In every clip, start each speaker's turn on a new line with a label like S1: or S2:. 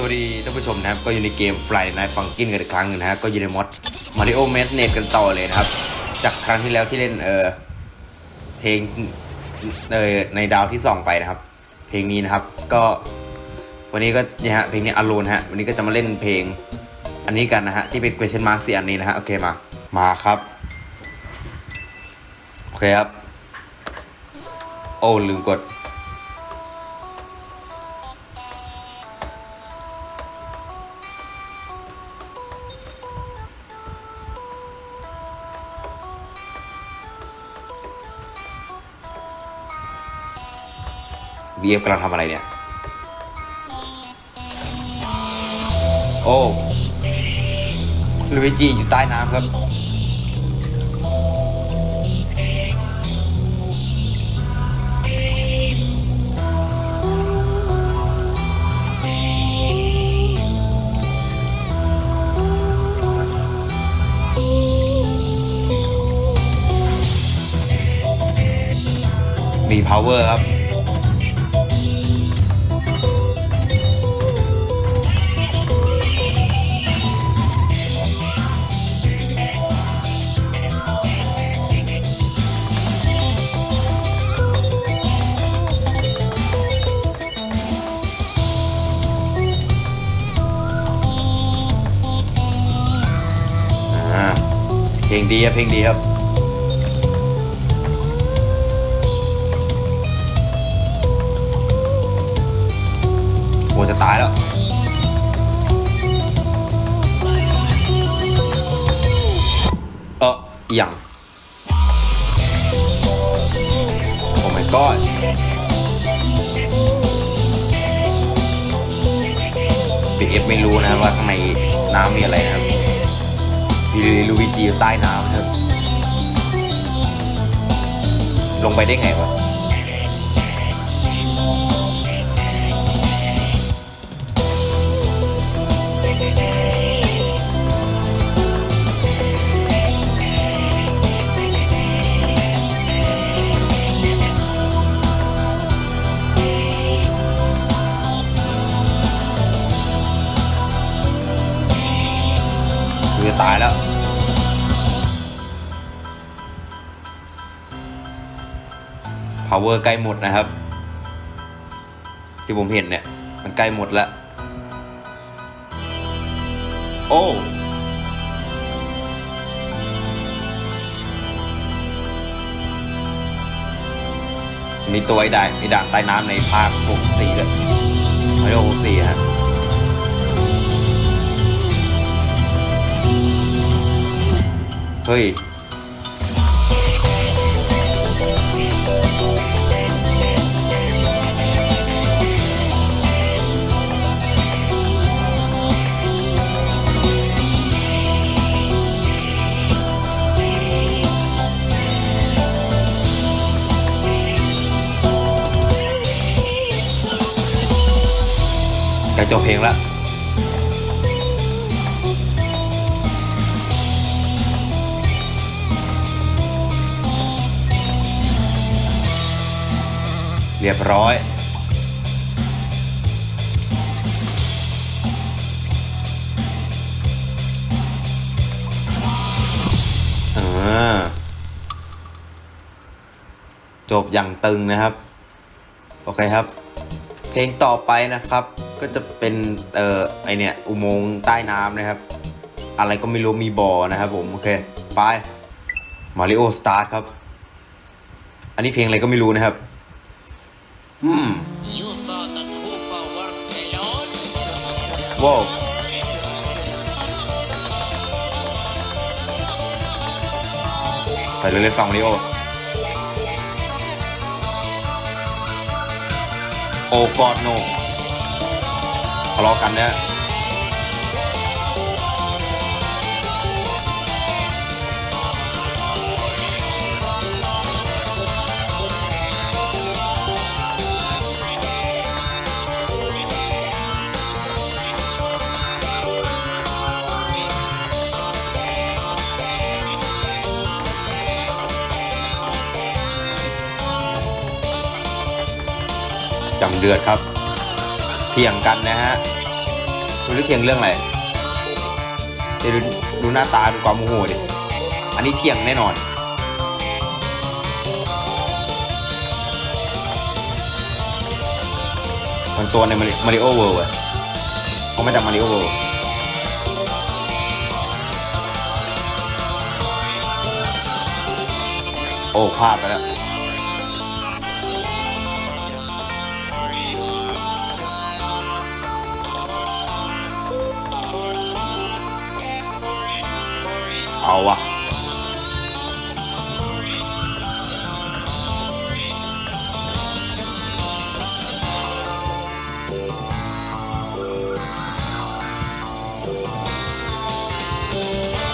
S1: สวัสดีท่านผู้ชมนะครับก็อยู่ในเกม Friday Night Funkin' กันอีกครั้งหนึงนะฮะก็อยู่ในมอด Mario m a d n e t กันต่อเลยนะครับ จากครั้งที่แล้วที่เล่นเออเพลงเออในดาวที่สองไปนะครับ เพลงนี้นะครับก็ วันนี้ก็เนี่ยฮะเพลงนี้อ l ลนฮะวันนี้ก็จะมาเล่นเพลงอันนี้กันนะฮะที่เป็น question mark สี่อันนี้นะฮะโอเคมามาครับโอเคครับ โอ้ลืมกด BF กำลังทำอะไรเนี่ย โอ้ลูวิจิอยู่ใต้น้ำครับ มี power ครับ ดีครับเพลงดีครับโหจะตายแล้วเอออย่างโอ้ my god บิ๊กเอฟไม่รู้นะว่าข้างในน้ำมีอะไรนะครับีลูวิจิใต้น้ำนะครับลงไปได้ไงวะกูจะตายแล้ว power ใกล้หมดนะครับ ที่ผมเห็นเนี่ย มันใกล้หมดแล้วโอ้มีตัวไอ้ด่านไอ้ด่านใต้น้ำในภาค 64เลยม่ได้64ฮะเฮ้ย จบเพลงแล้วเรียบร้อยอ่าจบอย่างตึงนะครับ โอเคครับ ลงต่อไปนะครับ ก็จะเป็นเอ่อไอเนี่ยอุโมงค์ใต้น้ำนะครับ อะไรก็ไม่รู้มีบ่อนะครับผมโอเคไปมาริโอสตาร์ทครับ อันนี้เพลงอะไรก็ไม่รู้นะครับ อืมว้าวไปเรื่อยๆฟังมาริโอ โอ้กอดโนทะเลาะกันเนี่ย จังเดือดครับ เถียงกันนะฮะดูเรื่องเทียงเรื่องอะไรเดี๋ยวดูดูหน้าตาดูความโมโหดิอันนี้เทียงแน่นอน มันตัวในมาริโอเวิลด์อะเขามาจากมาริโอเวิลด์โอ้พลาดไปแล้ว เอาวะ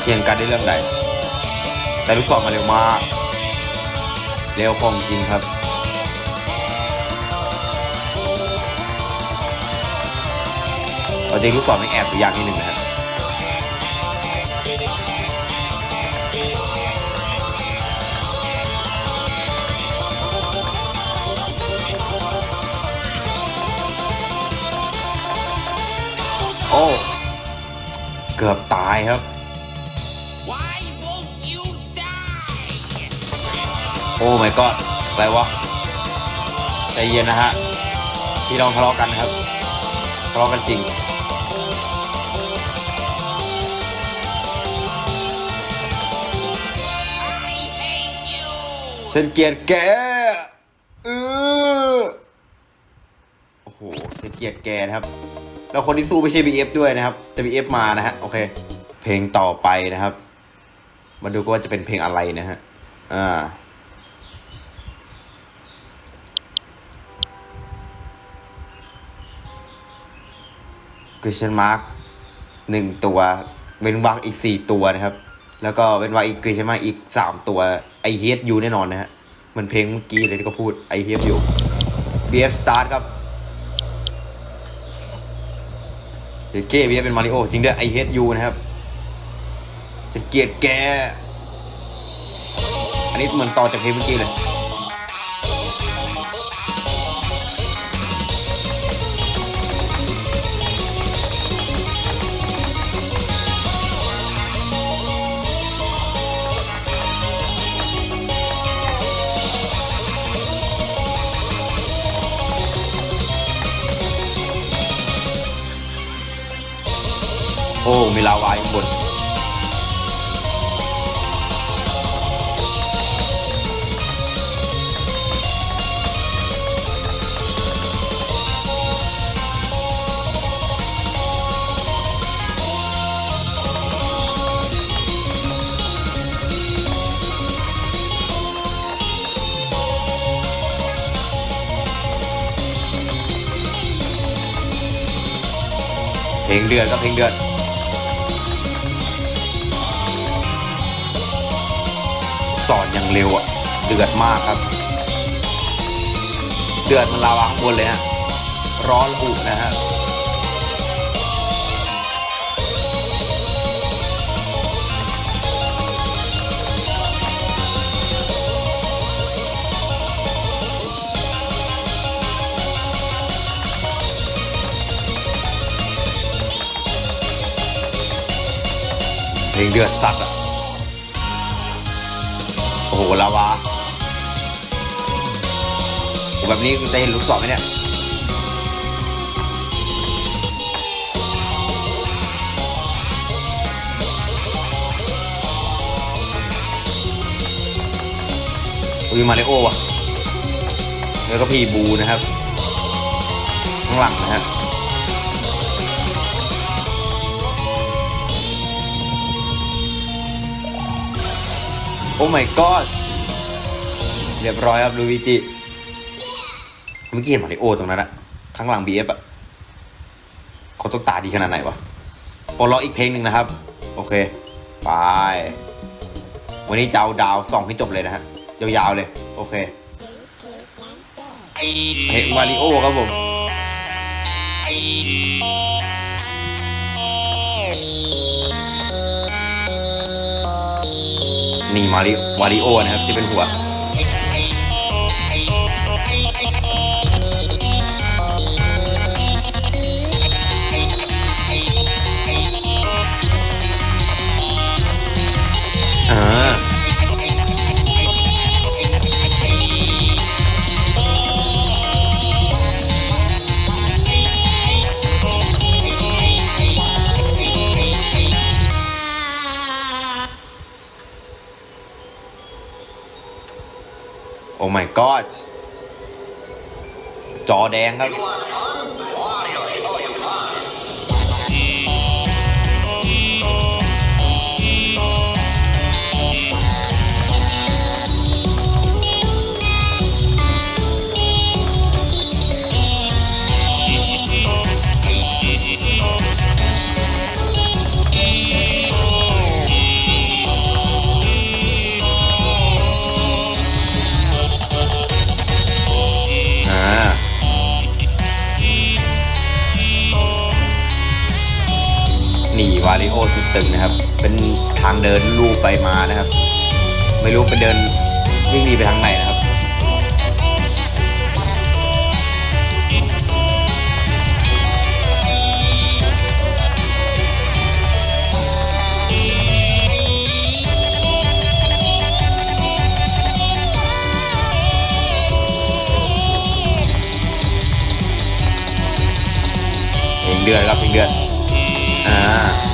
S1: เทียงกันได้เรื่องใด แต่ลูกศรมาเร็วมาก เร็วของจริงครับเอาจริงลูกศรไม่แอบอยู่อย่างนิดหนึ่งนะครับ ครับ
S2: Why won't you die?
S1: โอ้ my god อะไรวะ ใจเย็นนะฮะ พี่ลองทะเลาะกันนะครับ ทะเลาะกันจริง
S2: I hate you.
S1: ฉันเกลียดแกเออโอ้โหฉันเกลียดแกนะครับ แล้วคนที่สู้ไม่ใช่ BF ด้วยนะครับ แต่ BF มานะฮะ โอเค เพลงต่อไปนะครับ มาดูกันว่าจะเป็นเพลงอะไรนะฮะ อ่า question mark หนึ่งตัว เว้นวรรคอีกสี่ตัวนะครับ แล้วก็เว้นวรรคอีก question mark อีกสามตัวไอเฮดยูแน่นอนนะฮะเหมือนเพลงเมื่อกี้เลยที่เขาพูดไอเฮดยู BF start ครับเจเก้ BF เป็นมาริโอจริงด้วยไอเฮดยูนะครับ จะเกลียดแก อันนี้เหมือนต่อจากเพลงเมื่อกี้เลยโอ้ มีลาวาอยู่ข้างบน ลงเดือดก็เพลงเดือดสอนอย่างเร็วอะเดือดมากครับ เดือดมันลาวางบนเลยฮะร้อนอุนะฮะ เดือดสัตว์อะ โอ้โหลาวาแบบนี้จะเห็นลูกศรไหมเนี่ยอุ้ยมาริโอว่ะ แล้วก็พีบูนะครับ ข้างหลังนะฮะ อ้ my god เรียบร้อยครับลูวิจิเมื่อกี้เห็นมาริโอตรงนั้นอะข้างหลัง BF อฟอะเขาต้องตาดีขนาดไหนวะปลออีกเพลงหนึ่งนะครับ โอเค ไป วันนี้จะเอาดาวส่องให้จบเลยนะฮะ ยาวๆเลย โอเคเพลงมาริโอครับผม มีมาริมาริโอนะครับที่เป็นหัว โอ้ my god จอแดงครับาริโอสุดตึงนะครับ เป็นทางเดินลูไปมานะครับ ไม่รู้เป็นเดินวิ่งหนีไปทางไหนนะครับเพลงเดือนครับเพลงเดือน อ่า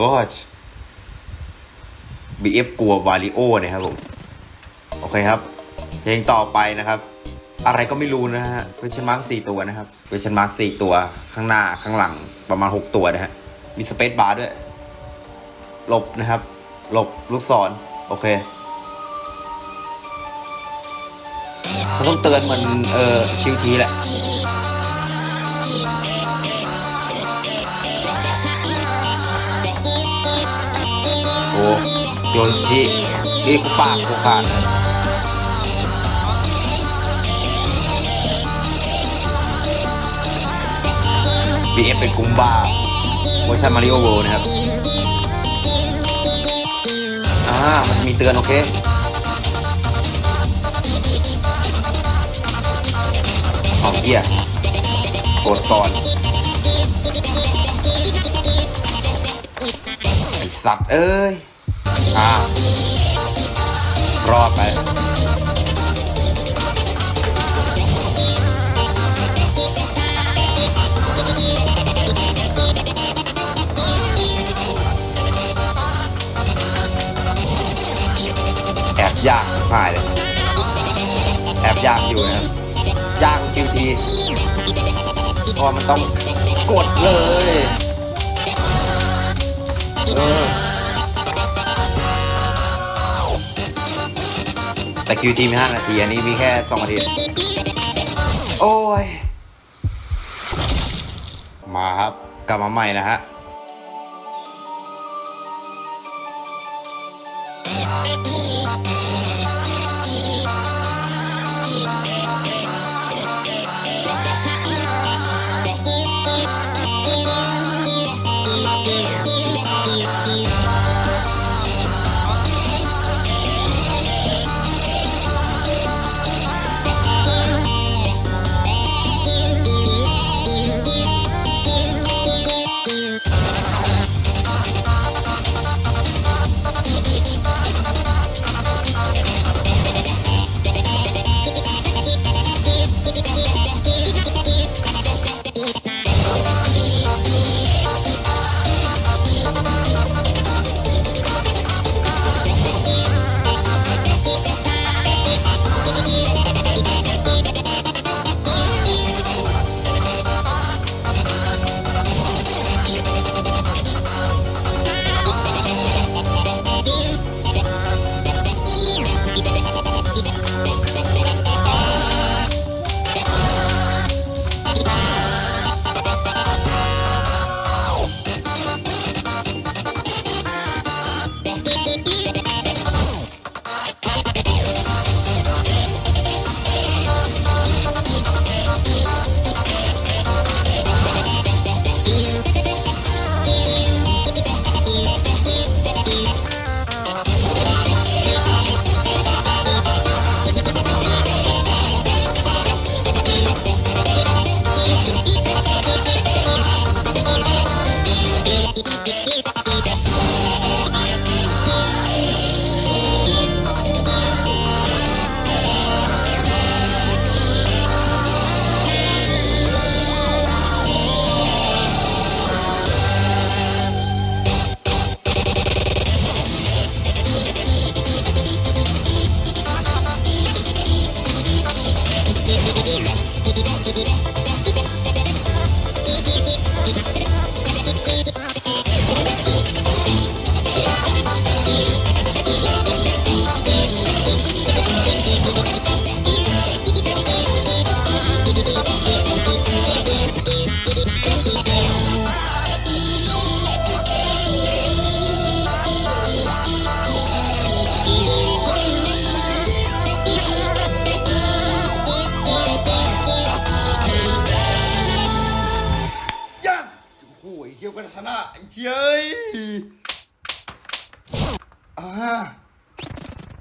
S1: god BF กลัววาริโอนะครับผมโอเคครับ เพลงต่อไปนะครับ อะไรก็ไม่รู้นะฮะเวชมาร์กสี่ตัวนะครับเวชมาร์กสี่ตัวข้างหน้าข้างหลังประมาณ 6 ตัวนะฮะมีสเปซบาร์ด้วยหลบนะครับหลบลูกศรโอเคมันต้องเตือนเหมือนเอ่อคิวทีแหละ นชินี่กูปากกูขาดเลยบีเอฟเป็นกุมบาเวอร์ชันมาริโอเวิลด์นะครับ อ่า มันมีเตือนโอเคของเกียกดก่อนไอสัตว์เอ้ย อ่ารอดไป แอบยากชิบหายเลย แอบยากอยู่นะครับ ยากคิวทีเพราะมันต้องกดเลย แต่คิวทีมี5นาที อันนี้มีแค่สองนาที โอ้ย มาครับ กลับมาใหม่นะฮะ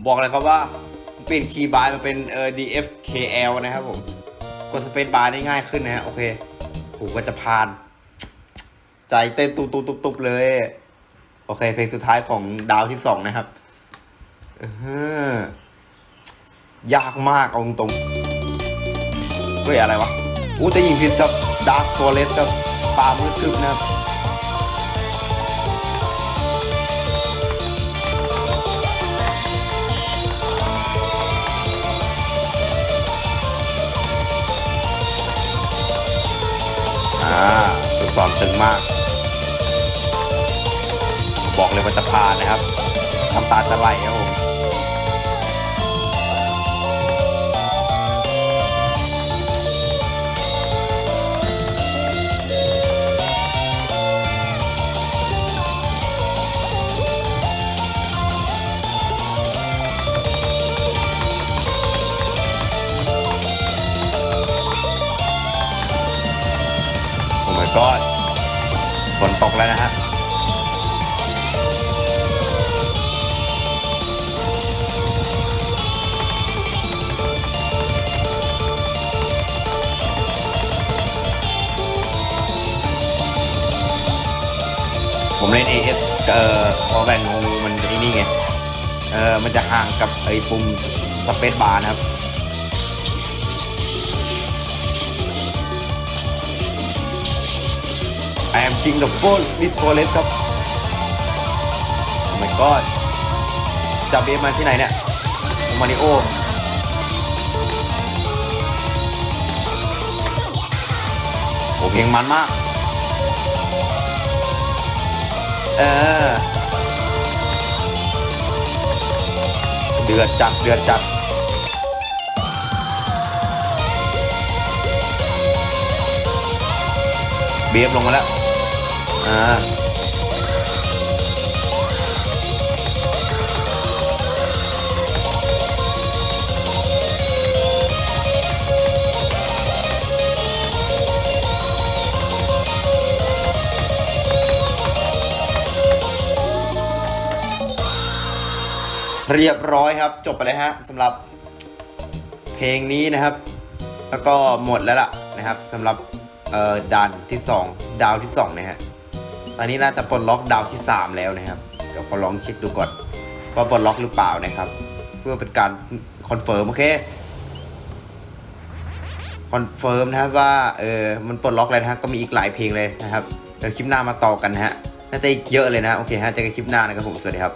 S1: ผมบอกเลยครับว่าผมเปลี่ยนคีย์บาร์มาเป็นเอ่อ DFKL นะครับผม กดสเปซบาร์ได้ง่ายขึ้นนะฮะ โอเคโหก็จะผ่าน ใจเต้นตุบตุบตุบตุบเลย โอเค เพลงสุดท้ายของดาวที่สองนะครับยากมากเอาตรงเฮ้ยอะไรวะอู้จะยิงพิษครับดาร์คฟเรสครับปลามืดทึบนะครับาตัวสอนตึงมาก บอกเลยว่าจะพานนะครับทำตาจะไหลครับ เอ่อพอแบ่งงูมันไอ้นี่ไง เออมันจะห่างกับไอ้ปุ่มสเปซบาร์นะครับ I am king the full this forest ครับ Oh my god จับเบฟมาที่ไหนเนี่ยมาริโอโอ้เพลงมันมาก เออ เดือดจัด เดือดจัด เบียบลงมาแล้ว อ่า เรียบร้อยครับจบไปเลยฮะสำหรับเพลงนี้นะครับ แล้วก็หมดแล้วล่ะนะครับสำหรับเอ่อด่านที่ 2 ดาวที่ 2 นะฮะตอนนี้น่าจะปลดล็อกดาวที่ 3 แล้วนะครับ เดี๋ยวขอลองเช็คดูก่อนว่าปลดล็อกหรือเปล่านะครับ เพื่อเป็นการคอนเฟิร์มโอเคคอนเฟิร์มนะครับว่าเออมันปลดล็อกเลยนะฮะก็มีอีกหลายเพลงเลยนะครับเดี๋ยวคลิปหน้ามาต่อกันนะฮะน่าจะอีกเยอะเลยนะโอเคฮะเจอกันคลิปหน้านะครับผมสวัสดีครับ